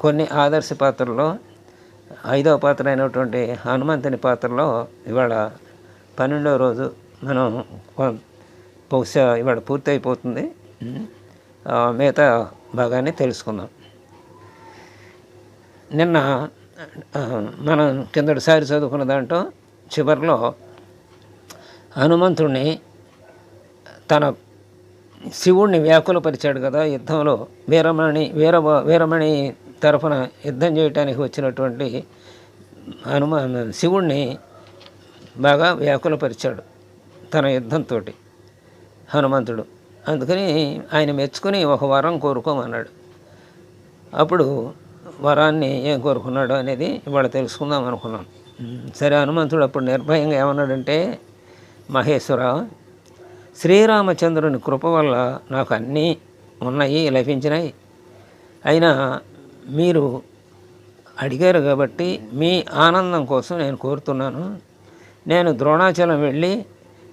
కొన్ని ఆదర్శ పాత్రల్లో ఐదవ పాత్ర అయినటువంటి హనుమంతుని పాత్రలో ఇవాళ పన్నెండవ రోజు మనం బహుశా ఇవాళ పూర్తి అయిపోతుంది మిగతా భాగాన్ని తెలుసుకుందాం. నిన్న మనం కిందటిసారి చదువుకున్న దాంట్లో చివరిలో హనుమంతుడిని తన శివుణ్ణి వ్యాకులపరిచాడు కదా యుద్ధంలో. వీరమణి వీర వీరమణి తరఫున యుద్ధం చేయటానికి వచ్చినటువంటి హనుమాన్ శివుణ్ణి బాగా వ్యాకులపరిచాడు తన యుద్ధంతో హనుమంతుడు. అందుకని ఆయన మెచ్చుకుని ఒక వరం కోరుకోమన్నాడు. అప్పుడు వరాన్ని ఏం కోరుకున్నాడు అనేది ఇవాళ తెలుసుకుందాం అనుకున్నాం. సరే హనుమంతుడు అప్పుడు నిర్భయంగా ఏమన్నాడంటే మహేశ్వర శ్రీరామచంద్రుని కృప వల్ల నాకు అన్నీ ఉన్నాయి లభించినాయి. అయినా మీరు అడిగారు కాబట్టి మీ ఆనందం కోసం నేను కోరుతున్నాను. నేను ద్రోణాచలం వెళ్ళి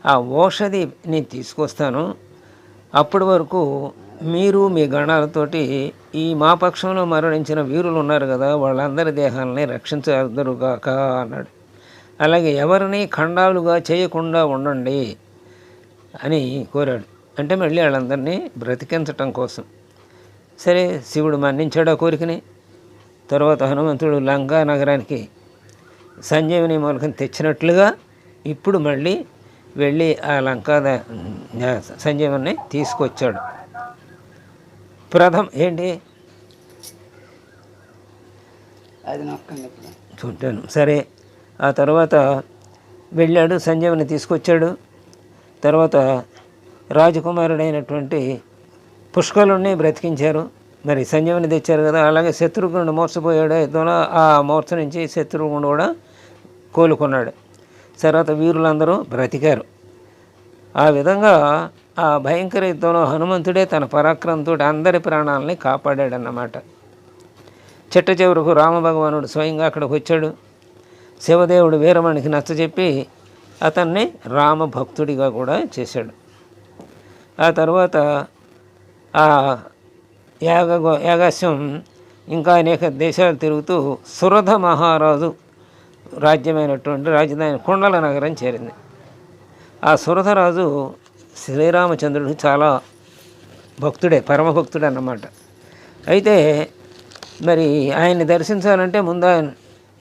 ఆ ఔషధిని తీసుకొస్తాను. అప్పటి వరకు మీరు మీ గణాలతోటి ఈ మా పక్షంలో మరణించిన వీరులు ఉన్నారు కదా వాళ్ళందరి దేహాలని రక్షించదురుగాక అన్నాడు. అలాగే ఎవరిని ఖండాలుగా చేయకుండా ఉండండి. అని కోరాడు. అంటే మళ్ళీ వాళ్ళందరినీ బ్రతికించటం కోసం. సరే శివుడు మన్నించాడు ఆ కోరికని. తర్వాత హనుమంతుడు లంకా నగరానికి సంజీవని మూలకం తెచ్చినట్లుగా ఇప్పుడు మళ్ళీ వెళ్ళి ఆ లంకా సంజీవని తీసుకొచ్చాడు. ప్రథం ఏంటి? అది చూడ్డాను సరే ఆ తర్వాత వెళ్ళాడు సంజీవని తీసుకొచ్చాడు. తర్వాత రాజకుమారుడైనటువంటి పుష్కలుణ్ణి బ్రతికించారు. మరి సంజీవుని తెచ్చారు కదా అలాగే శత్రుఘ్నుడు మోసపోయాడు యుద్ధంలో ఆ మోర్చ నుంచి శత్రుఘ్నుడు కూడా కోలుకున్నాడు. తర్వాత వీరులందరూ బ్రతికారు. ఆ విధంగా ఆ భయంకర యుద్ధంలో హనుమంతుడే తన పరాక్రమంతో అందరి ప్రాణాలని కాపాడాడన్నమాట. చిట్ట చివరకు రామభగవానుడు స్వయంగా అక్కడికి వచ్చాడు. శివదేవుడు వీరమణికి నచ్చజెప్పి అతన్ని రామభక్తుడిగా కూడా చేశాడు. ఆ తర్వాత ఆ యాగ యాగాస్యం ఇంకా అనేక దేశాలు తిరుగుతూ సురధ మహారాజు రాజ్యమైనటువంటి రాజధాని కుండల నగరం చేరింది. ఆ సురధరాజు శ్రీరామచంద్రుడు చాలా భక్తుడే పరమభక్తుడే అన్నమాట. అయితే మరి ఆయన్ని దర్శించాలంటే ముందు ఆయన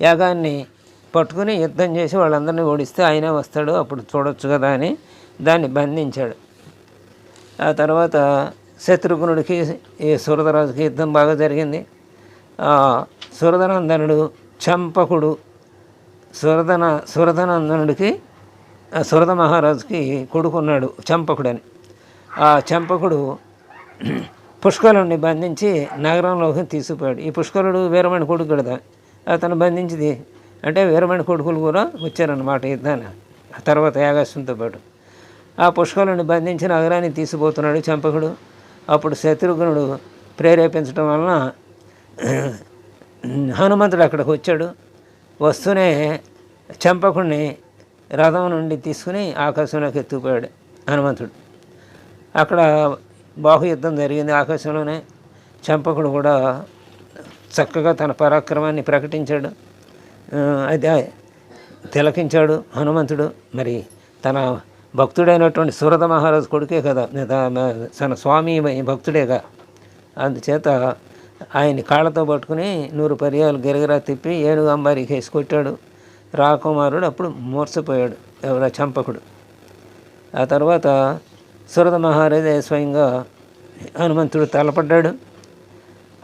యాగాన్ని పట్టుకుని యుద్ధం చేసి వాళ్ళందరినీ ఓడిస్తే ఆయనే వస్తాడు అప్పుడు చూడొచ్చు కదా అని దాన్ని బంధించాడు. ఆ తర్వాత శత్రుఘ్నుడికి ఈ సురధరాజుకి యుద్ధం బాగా జరిగింది. సురధనందనుడు చంపకుడు. సురధన సురధనందనుడికి సురధ మహారాజుకి కొడుకున్నాడు చంపకుడని. ఆ చంపకుడు పుష్కరుణ్ణి బంధించి నగరంలోకి తీసుకుపోయాడు. ఈ పుష్కరుడు వీరమణి కొడుకు కదా అతను బంధించింది అంటే వీరమణి కొడుకులు కూడా వచ్చారన్నమాట యుద్ధాన్ని ఆ తర్వాత యాగాస్యంతో పాటు. ఆ పుష్కలను బంధించి నగరాన్ని తీసుకుపోతున్నాడు చంపకుడు. అప్పుడు శత్రుఘ్నుడు ప్రేరేపించడం వలన హనుమంతుడు అక్కడికి వచ్చాడు. వస్తూనే చంపకుడిని రథం నుండి తీసుకుని ఆకాశంలోకి ఎత్తుకుపోయాడు హనుమంతుడు. అక్కడ బాహుయుద్ధం జరిగింది ఆకాశంలోనే. చంపకుడు కూడా చక్కగా తన పరాక్రమాన్ని ప్రకటించాడు. అయితే తిలకించాడు హనుమంతుడు. మరి తన భక్తుడైనటువంటి సురత మహారాజు కొడుకే కదా. తన స్వామి భక్తుడేగా. అందుచేత ఆయన్ని కాళ్ళతో పట్టుకుని నూరు పర్యాలు గిరగిరా తిప్పి ఏనుగు అంబారికి వేసి కొట్టాడు. రాకుమారుడు అప్పుడు మూర్చపోయాడు ఎవరో చంపకుడు. ఆ తర్వాత సురత మహారాజే స్వయంగా హనుమంతుడు తలపడ్డాడు.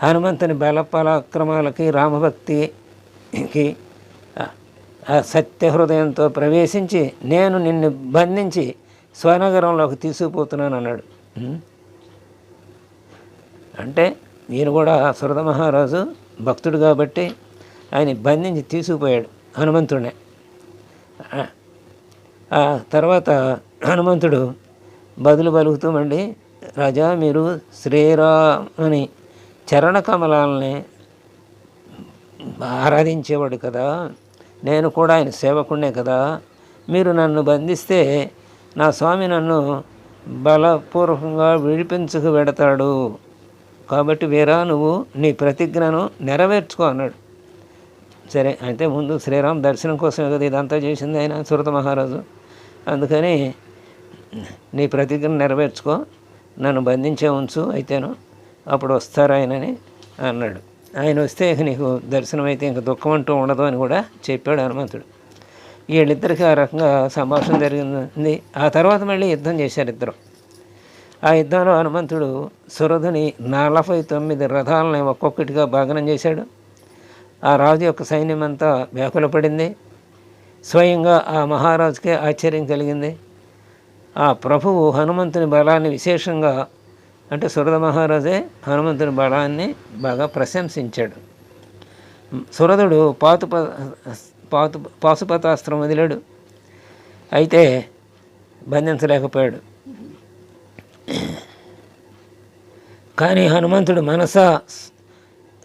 హనుమంతుని బల పరాక్రమాలకి రామభక్తికి సత్య హృదయంతో ప్రవేశించి నేను నిన్ను బంధించి స్వనగరంలోకి తీసుకుపోతున్నాను అన్నాడు. అంటే ఈయన కూడా సురద మహారాజు భక్తుడు కాబట్టి ఆయన బంధించి తీసుకుపోయాడు హనుమంతుడే ఆ- తర్వాత హనుమంతుడు బదులు పలుకుతూ మళ్ళీ రాజా మీరు శ్రీరాముని చరణ కమలాలని ఆరాధించేవాడు కదా నేను కూడా ఆయన సేవకుడినే కదా. మీరు నన్ను బంధిస్తే నా స్వామి నన్ను బలపూర్వకంగా విడిపించుకు పెడతాడు కాబట్టి వీరా నువ్వు నీ ప్రతిజ్ఞను నెరవేర్చుకో అన్నాడు. సరే అయితే ముందు శ్రీరామ్ దర్శనం కోసమే కదా ఇదంతా చేసింది ఆయన సురత మహారాజు. అందుకని నీ ప్రతిజ్ఞ నెరవేర్చుకో నన్ను బంధించే ఉంచు అయితేను అప్పుడు వస్తారు ఆయనని అన్నాడు. ఆయన వస్తే నీకు దర్శనం అయితే ఇంక దుఃఖం అంటూ ఉండదు అని కూడా చెప్పాడు హనుమంతుడు. వీళ్ళిద్దరికి ఆ రకంగా సంభాషణ జరిగింది. ఆ తర్వాత మళ్ళీ యుద్ధం చేశారు ఇద్దరు. ఆ యుద్ధంలో హనుమంతుడు సురధుని నలభై తొమ్మిది రథాలని ఒక్కొక్కటిగా భాగనం చేశాడు. ఆ రాజు యొక్క సైన్యం అంతా వ్యాకులపడింది. స్వయంగా ఆ మహారాజుకే ఆశ్చర్యం కలిగింది. ఆ ప్రభువు హనుమంతుని బలాన్ని విశేషంగా అంటే సురద మహారాజే హనుమంతుని బలాన్ని బాగా ప్రశంసించాడు. సురదుడు పాతుప పాతు పాశుపతాస్త్రం వదిలాడు. అయితే బంధించలేకపోయాడు. కానీ హనుమంతుడు మనస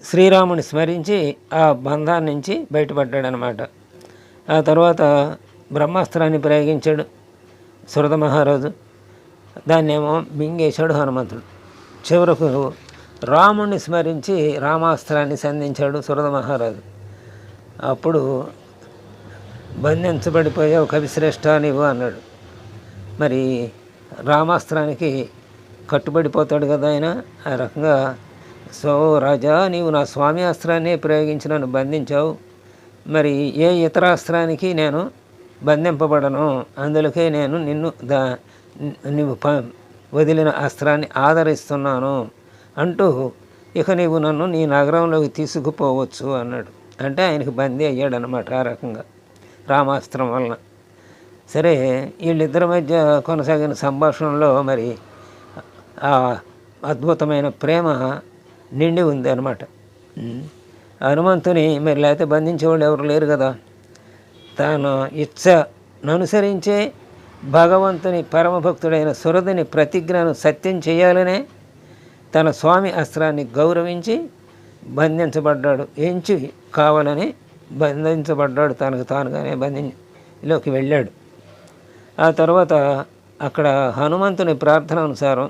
శ్రీరాముని స్మరించి ఆ బంధాన్ని నుంచి బయటపడ్డాడనమాట. ఆ తర్వాత బ్రహ్మాస్త్రాన్ని ప్రయోగించాడు సురద మహారాజు. దాన్నేమో మింగేశాడు హనుమంతుడు. చివరకు రాముణ్ణి స్మరించి రామాస్త్రాన్ని సంధించాడు సురద మహారాజు. అప్పుడు బంధించబడిపోయావు కవిశ్రేష్ఠ నీవు అన్నాడు. మరి రామాస్త్రానికి కట్టుబడిపోతాడు కదా ఆయన. ఆ రకంగా సో రాజా నీవు నా స్వామి అస్త్రాన్ని ప్రయోగించి నన్ను బంధించావు. మరి ఏ ఇతర అస్త్రానికి నేను బంధింపబడను? అందులోకే నేను నిన్ను దా నువ్వు ప వదిలిన అస్త్రాన్ని ఆదరిస్తున్నాను అంటూ ఇక నీవు నన్ను నీ నగరంలోకి తీసుకుపోవచ్చు అన్నాడు. అంటే ఆయనకు బందీ అయ్యాడు అనమాట ఆ రకంగా రామాస్త్రం వలన. సరే వీళ్ళిద్దరి మధ్య కొనసాగిన సంభాషణలో మరి ఆ అద్భుతమైన ప్రేమ నిండి ఉంది అనమాట హనుమంతుని మరి లేకపోతే బంధించేవాళ్ళు ఎవరు లేరు కదా. తాను ఇచ్చ అనుసరించే భగవంతుని పరమభక్తుడైన సురదుని ప్రతిజ్ఞను సత్యం చేయాలనే తన స్వామి అస్త్రాన్ని గౌరవించి బంధించబడ్డాడు. ఎంచి కావాలని బంధించబడ్డాడు. తనకు తానుగానే బంధిలోకి వెళ్ళాడు. ఆ తర్వాత అక్కడ హనుమంతుని ప్రార్థన అనుసారం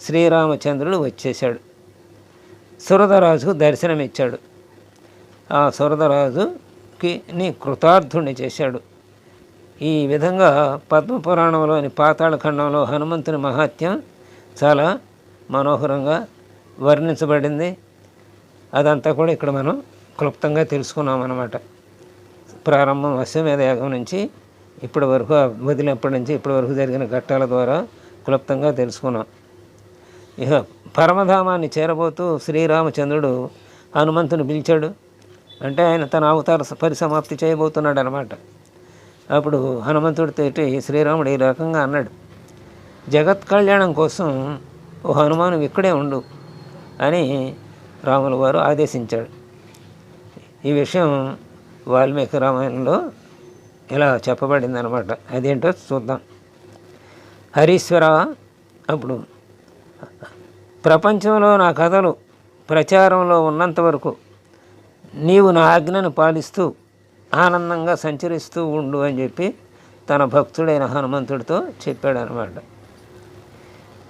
శ్రీరామచంద్రుడు వచ్చేశాడు. సురధరాజు దర్శనమిచ్చాడు. ఆ సురదరాజుకి నీ కృతార్థుణ్ణి చేశాడు. ఈ విధంగా పద్మపురాణంలోని పాతాళఖండంలో హనుమంతుని మహాత్యం చాలా మనోహరంగా వర్ణించబడింది. అదంతా కూడా ఇక్కడ మనం క్లుప్తంగా తెలుసుకున్నాం అనమాట ప్రారంభం అశ్వమేధ యాగం నుంచి ఇప్పటి వరకు వదిలినప్పటి నుంచి ఇప్పటి వరకు జరిగిన ఘట్టాల ద్వారా క్లుప్తంగా తెలుసుకున్నాం. ఇక పరమధామాన్ని చేరబోతూ శ్రీరామచంద్రుడు హనుమంతుని పిలిచాడు. అంటే ఆయన తన అవతార పరిసమాప్తి చేయబోతున్నాడు అనమాట అప్పుడు హనుమంతుడితో శ్రీరాముడు ఈ రకంగా అన్నాడు జగత్ కళ్యాణం కోసం ఓ హనుమాను ఇక్కడే ఉండు అని రాముల వారు ఆదేశించాడు. ఈ విషయం వాల్మీకి రామాయణంలో ఇలా చెప్పబడింది అనమాట అదేంటో చూద్దాం. హరీశ్వర అప్పుడు ప్రపంచంలో నా కథలు ప్రచారంలో ఉన్నంత వరకు నీవు నా ఆజ్ఞను పాలిస్తూ ఆనందంగా సంచరిస్తూ ఉండు అని చెప్పి తన భక్తుడైన హనుమంతుడితో చెప్పాడు అనమాట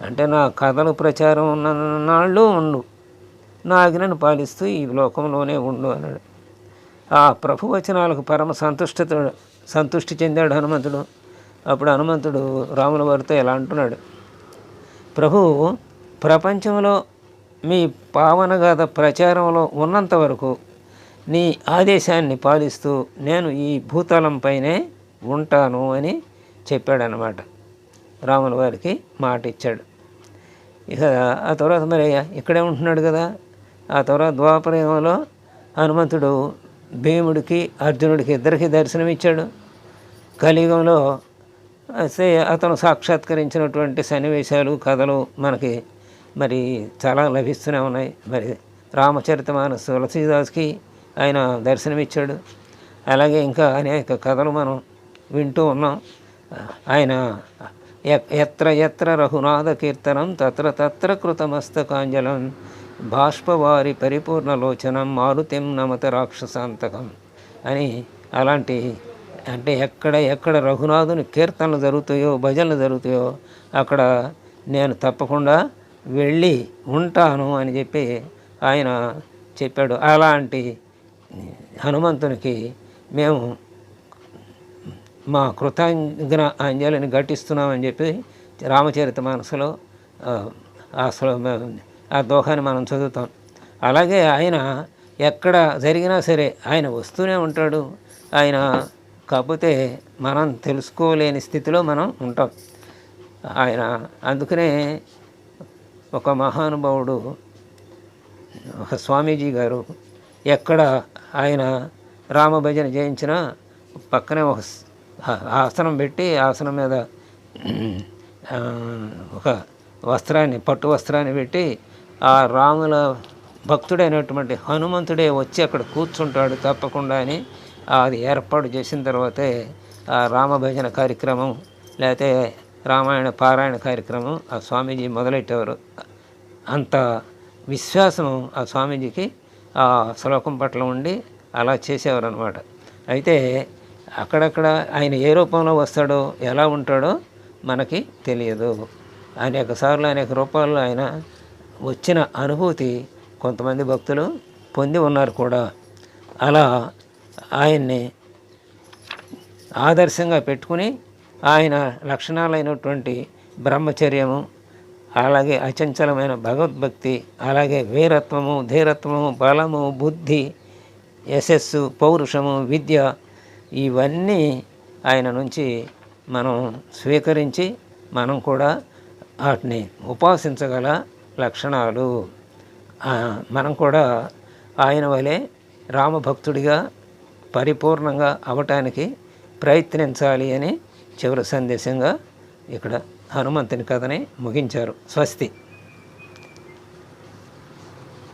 అంటే నా కథలు ప్రచారం ఉన్న నాళ్ళు ఉండు నా ఆజ్ఞను పాలిస్తూ ఈ లోకంలోనే ఉండు అన్నాడు. ఆ ప్రభువచనాలకు పరమ సంతుష్టత సంతృష్టి చెందాడు హనుమంతుడు. అప్పుడు హనుమంతుడు రాముల వారితో ఎలా అంటున్నాడు. ప్రభువు ప్రపంచంలో మీ పావనగాథ ప్రచారంలో ఉన్నంత వరకు నీ ఆదేశాన్ని పాలిస్తూ నేను ఈ భూతలంపైనే ఉంటాను అని చెప్పాడనమాట రాముల వారికి మాట ఇచ్చాడు ఇక ఆ తర్వాత మరి ఇక్కడే ఉంటున్నాడు కదా. ఆ తర్వాత ద్వాపరయుగంలో హనుమంతుడు భీముడికి అర్జునుడికి ఇద్దరికి దర్శనం ఇచ్చాడు కలియుగంలో అతను సాక్షాత్కరించినటువంటి సన్నివేశాలు కథలు మనకి మరి చాలా లభిస్తూనే ఉన్నాయి. మరి రామచరితమానస్ తులసీదాస్కి ఆయన దర్శనమిచ్చాడు. అలాగే ఇంకా అనేక కథలు మనం వింటూ ఉన్నాం. ఆయన ఎత్ర ఎత్ర రఘునాథ కీర్తనం తత్ర తత్ర కృతమస్తకాంజలం బాష్పవారి పరిపూర్ణలోచనం మారుతిం నమత రాక్షసాంతకం అని అలాంటి అంటే ఎక్కడ ఎక్కడ రఘునాథుని కీర్తనలు జరుగుతాయో భజనలు జరుగుతాయో అక్కడ నేను తప్పకుండా వెళ్ళి ఉంటాను అని చెప్పి ఆయన చెప్పాడు. అలాంటి హనుమంతునికి మేము మా కృతజ్ఞ అంజలిని ఘటిస్తున్నామని చెప్పి రామచరిత మనసులో ఆ ఆ దోహాన్ని మనం చదువుతాం. అలాగే ఆయన ఎక్కడ జరిగినా సరే ఆయన వస్తూనే ఉంటాడు. ఆయన కాకపోతే మనం తెలుసుకోలేని స్థితిలో మనం ఉంటాం. ఆయన అందుకనే ఒక మహానుభావుడు ఒక స్వామీజీ గారు ఎక్కడ ఆయన రామభజన చేయించినా పక్కనే ఒక ఆసనం పెట్టి ఆసనం మీద ఒక వస్త్రాన్ని పట్టు వస్త్రాన్ని పెట్టి ఆ రాముల భక్తుడైనటువంటి హనుమంతుడే వచ్చి అక్కడ కూర్చుంటాడు తప్పకుండా అని అది ఏర్పాటు చేసిన తర్వాతే ఆ రామభజన కార్యక్రమం లేకపోతే రామాయణ పారాయణ కార్యక్రమం ఆ స్వామీజీ మొదలెట్టేవారు. అంత విశ్వాసం ఆ స్వామీజీకి ఆ శ్లోకం పట్ల ఉండి అలా చేసేవారు అనమాట అయితే అక్కడక్కడ ఆయన ఏ రూపంలో వస్తాడో ఎలా ఉంటాడో మనకి తెలియదు. అనేక సార్లు అనేక రూపాల్లో ఆయన వచ్చిన అనుభూతి కొంతమంది భక్తులు పొంది ఉన్నారు కూడా. అలా ఆయన్ని ఆదర్శంగా పెట్టుకుని ఆయన లక్షణాలైనటువంటి బ్రహ్మచర్యము అలాగే అచంచలమైన భగవద్భక్తి అలాగే వీరత్వము ధీరత్వము బలము బుద్ధి యశస్సు పౌరుషము విద్య ఇవన్నీ ఆయన నుంచి మనం స్వీకరించి మనం కూడా వాటిని ఉపాసించగల లక్షణాలు. మనం కూడా ఆయన వలె రామభక్తుడిగా పరిపూర్ణంగా అవటానికి ప్రయత్నించాలి అని చివరి సందేశంగా ఇక్కడ హనుమంతుని కథని ముగించారు. స్వస్తి.